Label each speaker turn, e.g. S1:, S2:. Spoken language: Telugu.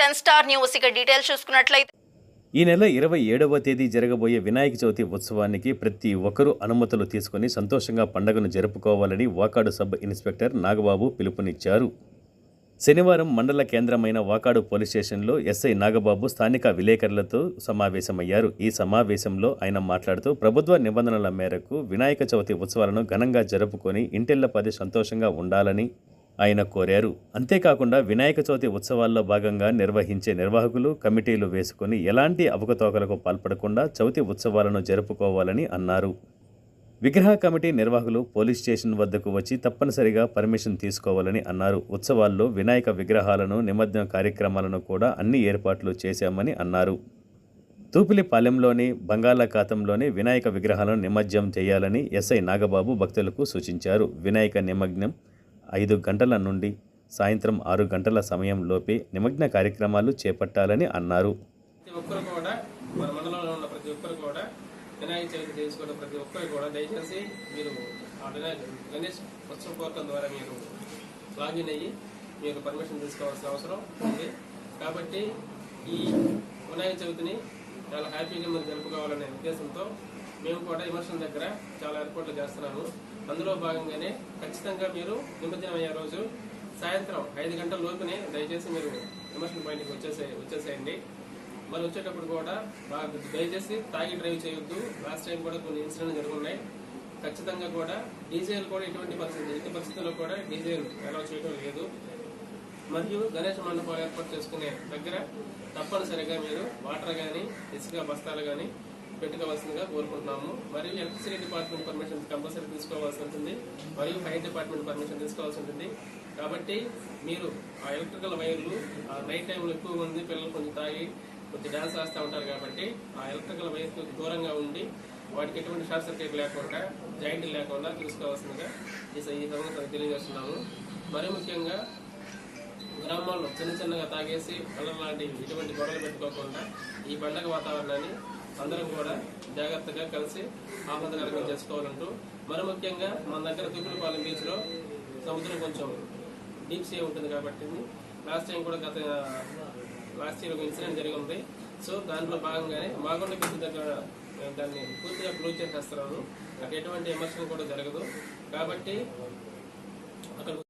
S1: టెన్ స్టార్ న్యూస్ ఇక డీటెయిల్స్ చూసుకున్నట్లయితే
S2: ఈ నెల ఇరవై ఏడవ తేదీ జరగబోయే వినాయక చవితి ఉత్సవానికి ప్రతి ఒక్కరూ అనుమతులు తీసుకుని సంతోషంగా పండుగను జరుపుకోవాలని వాకాడు సబ్ ఇన్స్పెక్టర్ నాగబాబు పిలుపునిచ్చారు. శనివారం మండల కేంద్రమైన వాకాడు పోలీస్ స్టేషన్లో ఎస్ఐ నాగబాబు స్థానిక విలేకరులతో సమావేశమయ్యారు. ఈ సమావేశంలో ఆయన మాట్లాడుతూ ప్రభుత్వ నిబంధనల మేరకు వినాయక చవితి ఉత్సవాలను ఘనంగా జరుపుకొని ఇంటిళ్ళపది సంతోషంగా ఉండాలని ఆయన కోరారు. అంతేకాకుండా వినాయక చవితి ఉత్సవాల్లో భాగంగా నిర్వహించే నిర్వాహకులు కమిటీలు వేసుకొని ఎలాంటి అవకతవకలకు పాల్పడకుండా చవితి ఉత్సవాలను జరుపుకోవాలని అన్నారు. విగ్రహ కమిటీ నిర్వాహకులు పోలీస్ స్టేషన్ వద్దకు వచ్చి తప్పనిసరిగా పర్మిషన్ తీసుకోవాలని అన్నారు. ఉత్సవాల్లో వినాయక విగ్రహాలను నిమజ్జన కార్యక్రమాలను కూడా అన్ని ఏర్పాట్లు చేశామని అన్నారు. తూపిలిపాలెంలోని బంగాళాఖాతంలోని వినాయక విగ్రహాలను నిమజ్జనం చేయాలని ఎస్ఐ నాగబాబు భక్తులకు సూచించారు. వినాయక నిమగ్నం ఐదు గంటల నుండి సాయంత్రం ఆరు గంటల సమయంలోపే నిమగ్న కార్యక్రమాలు చేపట్టాలని అన్నారు.
S3: ప్రతి ఒక్కరు కూడా మన మండలంలో ఉన్న ప్రతి ఒక్కరు కూడా వినాయక చవితి చేసుకున్న ప్రతి ఒక్కరు కూడా దయచేసి మీరు గణేష్ ఉత్సవ పోర్టల్ ద్వారా మీరు లాగిన్ అయ్యి మీరు పర్మిషన్ తీసుకోవాల్సిన అవసరం ఉంది. కాబట్టి ఈ వినాయక చవితిని చాలా హ్యాపీగా మనం జరుపుకోవాలనే ఉద్దేశంతో మేము కూడా విమర్శన దగ్గర చాలా ఏర్పాట్లు చేస్తున్నాము అందులో భాగంగానే ఖచ్చితంగా మీరు నిమజ్జనం అయ్యే రోజు సాయంత్రం ఐదు గంటల లోపునే దయచేసి మీరు విమర్శన పాయింట్కి వచ్చేసే వచ్చేసేయండి. మరి వచ్చేటప్పుడు కూడా బాగా దయచేసి తాగి డ్రైవ్ చేయొద్దు. లాస్ట్ టైం కూడా కొన్ని ఇన్సిడెంట్ జరుగున్నాయి. ఖచ్చితంగా కూడా డీజేలు కూడా ఎటువంటి పరిస్థితి ఎట్టి పరిస్థితుల్లో కూడా డీజేలు అలౌ చేయడం లేదు. మరియు గణేష్ మండపం ఏర్పాటు చేసుకునే దగ్గర తప్పనిసరిగా మీరు వాటర్ కానీ ఇసుక బస్తాలు కానీ పెట్టుకోవాల్సిందిగా కోరుకుంటున్నాము. మరియు ఎలక్ట్రిసిటీ డిపార్ట్మెంట్ పర్మిషన్ కంపల్సరీ తీసుకోవాల్సి ఉంటుంది. మరియు ఫైర్ డిపార్ట్మెంట్ పర్మిషన్ తీసుకోవాల్సి ఉంటుంది. కాబట్టి మీరు ఆ ఎలక్ట్రికల్ వైర్లు ఆ నైట్ టైంలో ఎక్కువ మంది పిల్లలు కొంచెం తాగి కొంచెం డాన్స్ వేస్తూ ఉంటారు కాబట్టి ఆ ఎలక్ట్రికల్ వైర్కు దూరంగా ఉండి వాటికి ఎటువంటి షార్ట్ సర్క్యూట్ లేకుండా జాయింట్ లేకుండా చూసుకోవాల్సిందిగా ఈ స- సంగతి తెలియజేస్తున్నాము. మరీ ముఖ్యంగా గ్రామాల్లో చిన్న చిన్నగా తాగేసి కళ్ళ లాంటి ఇటువంటి గొడవలు పెట్టుకోకుండా ఈ పండగ వాతావరణాన్ని అందరం కూడా జాగ్రత్తగా కలిసి ఆహ్లాదకరంగా చేసుకోవాలంటూ మరి ముఖ్యంగా మన దగ్గర తుప్పులపాలెం బీచ్లో సముద్రం కొంచెం డీప్ సీ ఉంటుంది కాబట్టి లాస్ట్ టైం కూడా గత లాస్ట్ ఇయర్ ఒక ఇన్సిడెంట్ జరిగి ఉంది సో దాంట్లో భాగంగానే మాగొండ బీచ్ దగ్గర దాన్ని పూర్తిగా క్లోజ్ చేసేస్తున్నాను అక్కడ ఎటువంటి విమర్శలు కూడా జరగదు. కాబట్టి అక్కడ